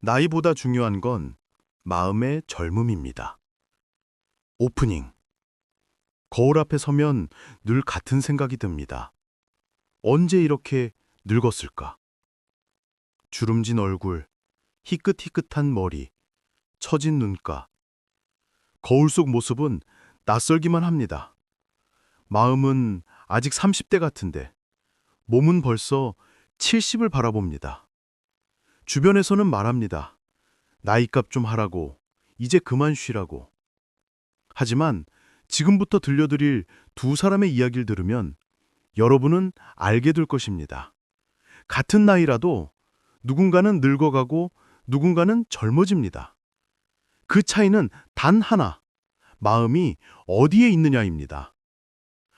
나이보다 중요한 건 마음의 젊음입니다. 오프닝. 거울 앞에 서면 늘 같은 생각이 듭니다. 언제 이렇게 늙었을까? 주름진 얼굴, 희끗희끗한 머리, 처진 눈가. 거울 속 모습은 낯설기만 합니다. 마음은 아직 30대 같은데, 몸은 벌써 70을 바라봅니다. 주변에서는 말합니다. 나이값 좀 하라고, 이제 그만 쉬라고. 하지만 지금부터 들려드릴 두 사람의 이야기를 들으면 여러분은 알게 될 것입니다. 같은 나이라도 누군가는 늙어가고 누군가는 젊어집니다. 그 차이는 단 하나, 마음이 어디에 있느냐입니다.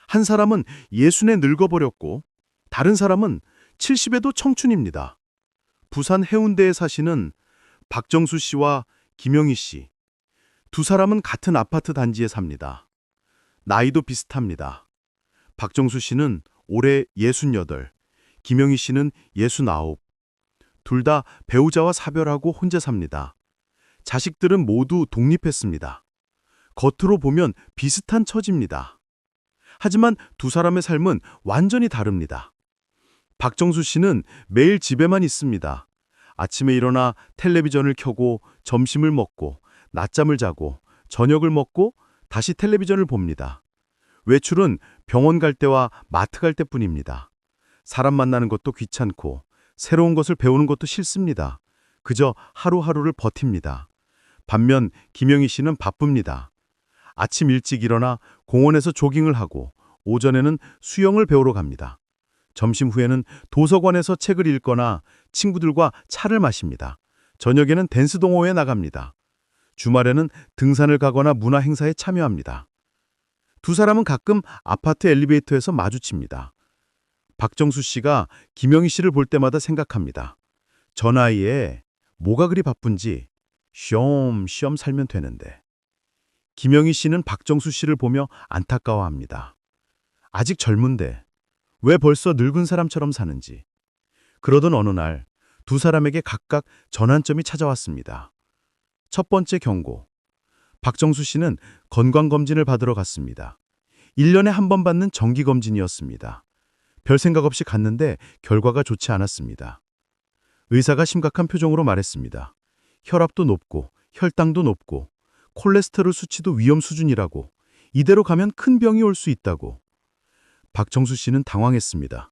한 사람은 예순에 늙어버렸고 다른 사람은 70에도 청춘입니다. 부산 해운대에 사시는 박정수 씨와 김영희 씨. 두 사람은 같은 아파트 단지에 삽니다. 나이도 비슷합니다. 박정수 씨는 올해 68, 김영희 씨는 69. 둘 다 배우자와 사별하고 혼자 삽니다. 자식들은 모두 독립했습니다. 겉으로 보면 비슷한 처지입니다. 하지만 두 사람의 삶은 완전히 다릅니다. 박정수 씨는 매일 집에만 있습니다. 아침에 일어나 텔레비전을 켜고 점심을 먹고 낮잠을 자고 저녁을 먹고 다시 텔레비전을 봅니다. 외출은 병원 갈 때와 마트 갈 때뿐입니다. 사람 만나는 것도 귀찮고 새로운 것을 배우는 것도 싫습니다. 그저 하루하루를 버팁니다. 반면 김영희 씨는 바쁩니다. 아침 일찍 일어나 공원에서 조깅을 하고 오전에는 수영을 배우러 갑니다. 점심 후에는 도서관에서 책을 읽거나 친구들과 차를 마십니다. 저녁에는 댄스 동호회에 나갑니다. 주말에는 등산을 가거나 문화 행사에 참여합니다. 두 사람은 가끔 아파트 엘리베이터에서 마주칩니다. 박정수 씨가 김영희 씨를 볼 때마다 생각합니다. 저 나이에 뭐가 그리 바쁜지 쉬엄 쉬엄 살면 되는데. 김영희 씨는 박정수 씨를 보며 안타까워합니다. 아직 젊은데 왜 벌써 늙은 사람처럼 사는지. 그러던 어느 날 두 사람에게 각각 전환점이 찾아왔습니다. 첫 번째 경고. 박정수 씨는 건강검진을 받으러 갔습니다. 1년에 한 번 받는 정기검진이었습니다. 별 생각 없이 갔는데 결과가 좋지 않았습니다. 의사가 심각한 표정으로 말했습니다. 혈압도 높고 혈당도 높고 콜레스테롤 수치도 위험 수준이라고 이대로 가면 큰 병이 올 수 있다고. 박정수 씨는 당황했습니다.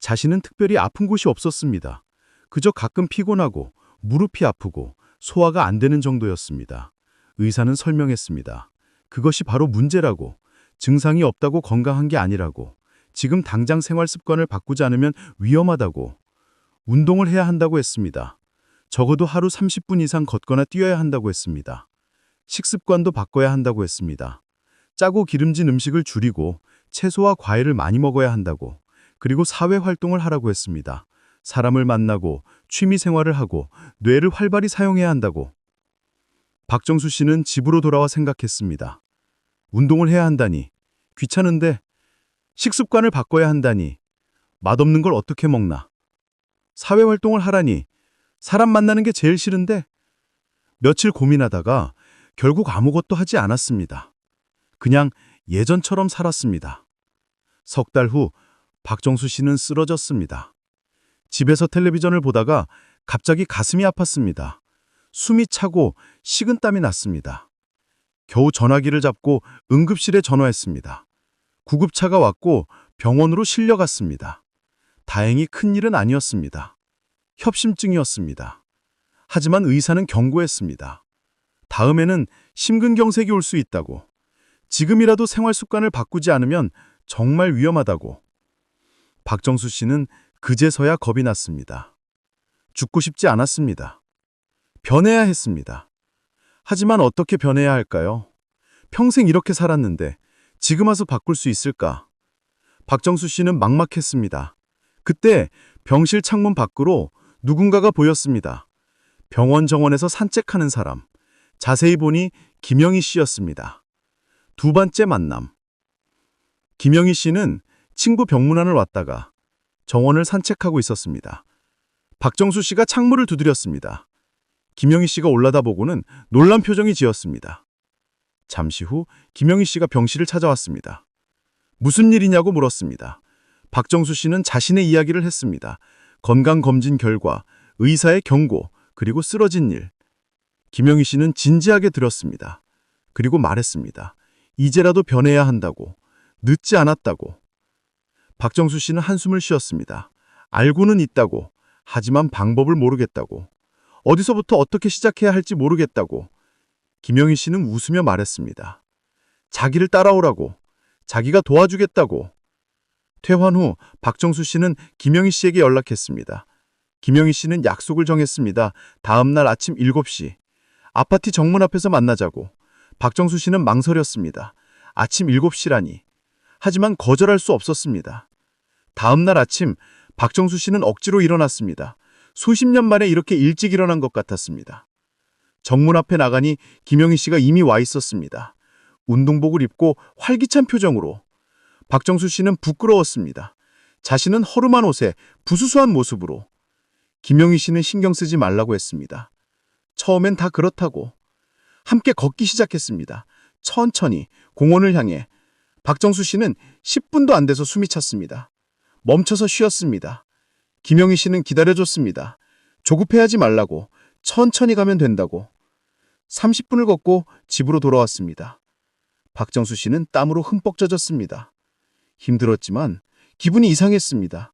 자신은 특별히 아픈 곳이 없었습니다. 그저 가끔 피곤하고 무릎이 아프고 소화가 안 되는 정도였습니다. 의사는 설명했습니다. 그것이 바로 문제라고, 증상이 없다고 건강한 게 아니라고, 지금 당장 생활 습관을 바꾸지 않으면 위험하다고, 운동을 해야 한다고 했습니다. 적어도 하루 30분 이상 걷거나 뛰어야 한다고 했습니다. 식습관도 바꿔야 한다고 했습니다. 짜고 기름진 음식을 줄이고 채소와 과일을 많이 먹어야 한다고, 그리고 사회 활동을 하라고 했습니다. 사람을 만나고 취미 생활을 하고 뇌를 활발히 사용해야 한다고. 박정수 씨는 집으로 돌아와 생각했습니다. 운동을 해야 한다니. 귀찮은데. 식습관을 바꿔야 한다니. 맛없는 걸 어떻게 먹나. 사회 활동을 하라니. 사람 만나는 게 제일 싫은데. 며칠 고민하다가 결국 아무것도 하지 않았습니다. 그냥 예전처럼 살았습니다. 석 달 후 박정수 씨는 쓰러졌습니다. 집에서 텔레비전을 보다가 갑자기 가슴이 아팠습니다. 숨이 차고 식은땀이 났습니다. 겨우 전화기를 잡고 응급실에 전화했습니다. 구급차가 왔고 병원으로 실려갔습니다. 다행히 큰일은 아니었습니다. 협심증이었습니다. 하지만 의사는 경고했습니다. 다음에는 심근경색이 올 수 있다고. 지금이라도 생활 습관을 바꾸지 않으면 정말 위험하다고. 박정수 씨는 그제서야 겁이 났습니다. 죽고 싶지 않았습니다. 변해야 했습니다. 하지만 어떻게 변해야 할까요? 평생 이렇게 살았는데 지금 와서 바꿀 수 있을까? 박정수 씨는 막막했습니다. 그때 병실 창문 밖으로 누군가가 보였습니다. 병원 정원에서 산책하는 사람. 자세히 보니 김영희 씨였습니다. 두 번째 만남. 김영희 씨는 친구 병문안을 왔다가 정원을 산책하고 있었습니다. 박정수 씨가 창문을 두드렸습니다. 김영희 씨가 올라다 보고는 놀란 표정이 지었습니다. 잠시 후 김영희 씨가 병실을 찾아왔습니다. 무슨 일이냐고 물었습니다. 박정수 씨는 자신의 이야기를 했습니다. 건강검진 결과, 의사의 경고, 그리고 쓰러진 일. 김영희 씨는 진지하게 들었습니다. 그리고 말했습니다. 이제라도 변해야 한다고. 늦지 않았다고. 박정수 씨는 한숨을 쉬었습니다. 알고는 있다고. 하지만 방법을 모르겠다고. 어디서부터 어떻게 시작해야 할지 모르겠다고. 김영희 씨는 웃으며 말했습니다. 자기를 따라오라고. 자기가 도와주겠다고. 퇴원 후 박정수 씨는 김영희 씨에게 연락했습니다. 김영희 씨는 약속을 정했습니다. 다음 날 아침 7시. 아파트 정문 앞에서 만나자고. 박정수 씨는 망설였습니다. 아침 7시라니. 하지만 거절할 수 없었습니다. 다음 날 아침 박정수 씨는 억지로 일어났습니다. 수십 년 만에 이렇게 일찍 일어난 것 같았습니다. 정문 앞에 나가니 김영희 씨가 이미 와 있었습니다. 운동복을 입고 활기찬 표정으로. 박정수 씨는 부끄러웠습니다. 자신은 허름한 옷에 부수수한 모습으로. 김영희 씨는 신경 쓰지 말라고 했습니다. 처음엔 다 그렇다고. 함께 걷기 시작했습니다. 천천히 공원을 향해. 박정수 씨는 10분도 안 돼서 숨이 찼습니다. 멈춰서 쉬었습니다. 김영희 씨는 기다려줬습니다. 조급해하지 말라고. 천천히 가면 된다고. 30분을 걷고 집으로 돌아왔습니다. 박정수 씨는 땀으로 흠뻑 젖었습니다. 힘들었지만 기분이 이상했습니다.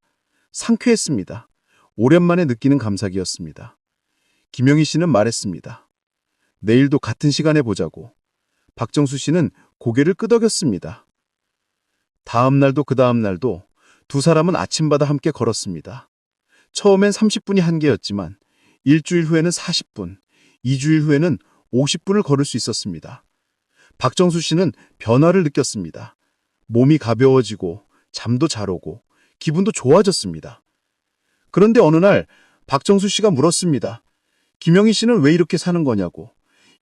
상쾌했습니다. 오랜만에 느끼는 감사기였습니다. 김영희 씨는 말했습니다. 내일도 같은 시간에 보자고. 박정수 씨는 고개를 끄덕였습니다. 다음 날도 그 다음 날도 두 사람은 아침마다 함께 걸었습니다. 처음엔 30분이 한계였지만 일주일 후에는 40분, 2주일 후에는 50분을 걸을 수 있었습니다. 박정수 씨는 변화를 느꼈습니다. 몸이 가벼워지고 잠도 잘 오고 기분도 좋아졌습니다. 그런데 어느 날 박정수 씨가 물었습니다. 김영희 씨는 왜 이렇게 사는 거냐고.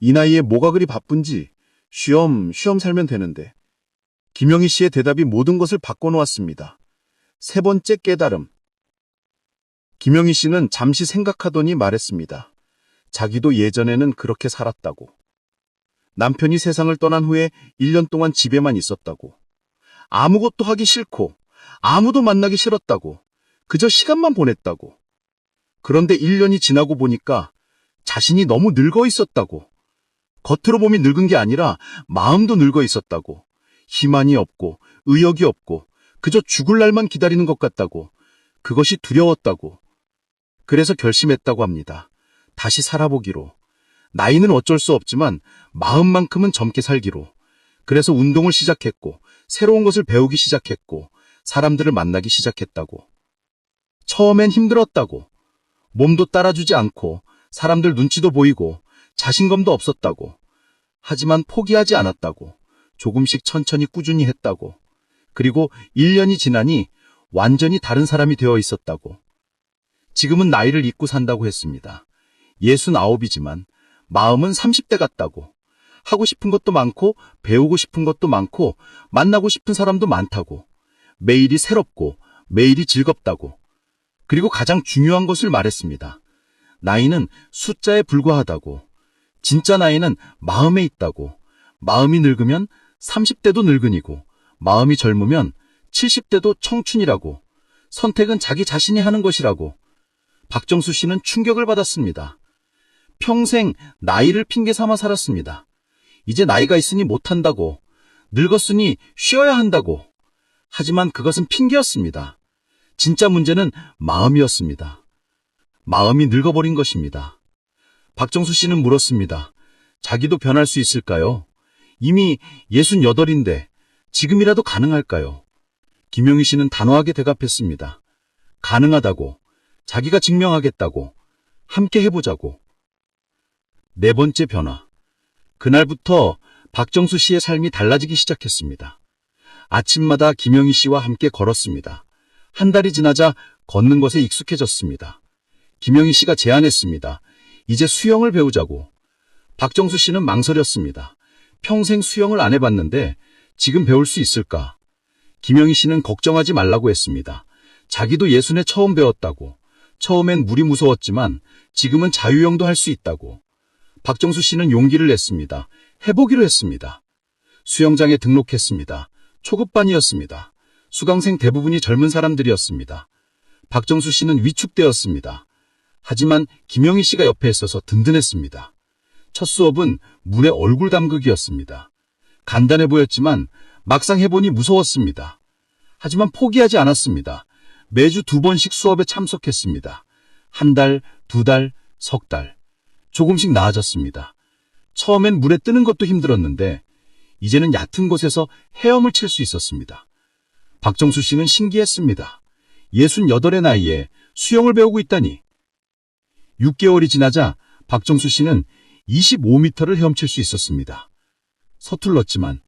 이 나이에 뭐가 그리 바쁜지 쉬엄 쉬엄 살면 되는데. 김영희 씨의 대답이 모든 것을 바꿔놓았습니다. 세 번째 깨달음. 김영희 씨는 잠시 생각하더니 말했습니다. 자기도 예전에는 그렇게 살았다고. 남편이 세상을 떠난 후에 1년 동안 집에만 있었다고. 아무것도 하기 싫고, 아무도 만나기 싫었다고. 그저 시간만 보냈다고. 그런데 1년이 지나고 보니까 자신이 너무 늙어 있었다고. 겉으로 보면 늙은 게 아니라 마음도 늙어 있었다고. 희망이 없고, 의욕이 없고, 그저 죽을 날만 기다리는 것 같다고. 그것이 두려웠다고. 그래서 결심했다고 합니다. 다시 살아보기로. 나이는 어쩔 수 없지만 마음만큼은 젊게 살기로. 그래서 운동을 시작했고, 새로운 것을 배우기 시작했고, 사람들을 만나기 시작했다고. 처음엔 힘들었다고. 몸도 따라주지 않고, 사람들 눈치도 보이고, 자신감도 없었다고. 하지만 포기하지 않았다고. 조금씩 천천히 꾸준히 했다고. 그리고 1년이 지나니 완전히 다른 사람이 되어 있었다고. 지금은 나이를 잊고 산다고 했습니다. 69이지만 마음은 30대 같다고. 하고 싶은 것도 많고 배우고 싶은 것도 많고 만나고 싶은 사람도 많다고. 매일이 새롭고 매일이 즐겁다고. 그리고 가장 중요한 것을 말했습니다. 나이는 숫자에 불과하다고. 진짜 나이는 마음에 있다고. 마음이 늙으면 30대도 늙은이고 마음이 젊으면 70대도 청춘이라고. 선택은 자기 자신이 하는 것이라고. 박정수 씨는 충격을 받았습니다. 평생 나이를 핑계 삼아 살았습니다. 이제 나이가 있으니 못한다고, 늙었으니 쉬어야 한다고. 하지만 그것은 핑계였습니다. 진짜 문제는 마음이었습니다. 마음이 늙어버린 것입니다. 박정수 씨는 물었습니다. 자기도 변할 수 있을까요? 이미 68인데 지금이라도 가능할까요? 김영희 씨는 단호하게 대답했습니다. 가능하다고, 자기가 증명하겠다고, 함께 해보자고. 네 번째 변화. 그날부터 박정수 씨의 삶이 달라지기 시작했습니다. 아침마다 김영희 씨와 함께 걸었습니다. 한 달이 지나자 걷는 것에 익숙해졌습니다. 김영희 씨가 제안했습니다. 이제 수영을 배우자고. 박정수 씨는 망설였습니다. 평생 수영을 안 해봤는데 지금 배울 수 있을까? 김영희 씨는 걱정하지 말라고 했습니다. 자기도 예순에 처음 배웠다고. 처음엔 물이 무서웠지만 지금은 자유형도 할 수 있다고. 박정수 씨는 용기를 냈습니다. 해보기로 했습니다. 수영장에 등록했습니다. 초급반이었습니다. 수강생 대부분이 젊은 사람들이었습니다. 박정수 씨는 위축되었습니다. 하지만 김영희 씨가 옆에 있어서 든든했습니다. 첫 수업은 물에 얼굴 담그기였습니다. 간단해 보였지만 막상 해보니 무서웠습니다. 하지만 포기하지 않았습니다. 매주 두 번씩 수업에 참석했습니다. 한 달, 두 달, 석 달. 조금씩 나아졌습니다. 처음엔 물에 뜨는 것도 힘들었는데, 이제는 얕은 곳에서 헤엄을 칠 수 있었습니다. 박정수 씨는 신기했습니다. 68의 나이에 수영을 배우고 있다니. 6개월이 지나자 박정수 씨는 25m를 헤엄칠 수 있었습니다. 서툴렀지만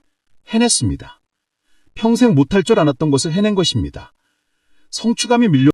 해냈습니다. 평생 못할 줄 알았던 것을 해낸 것입니다. 성취감이 밀려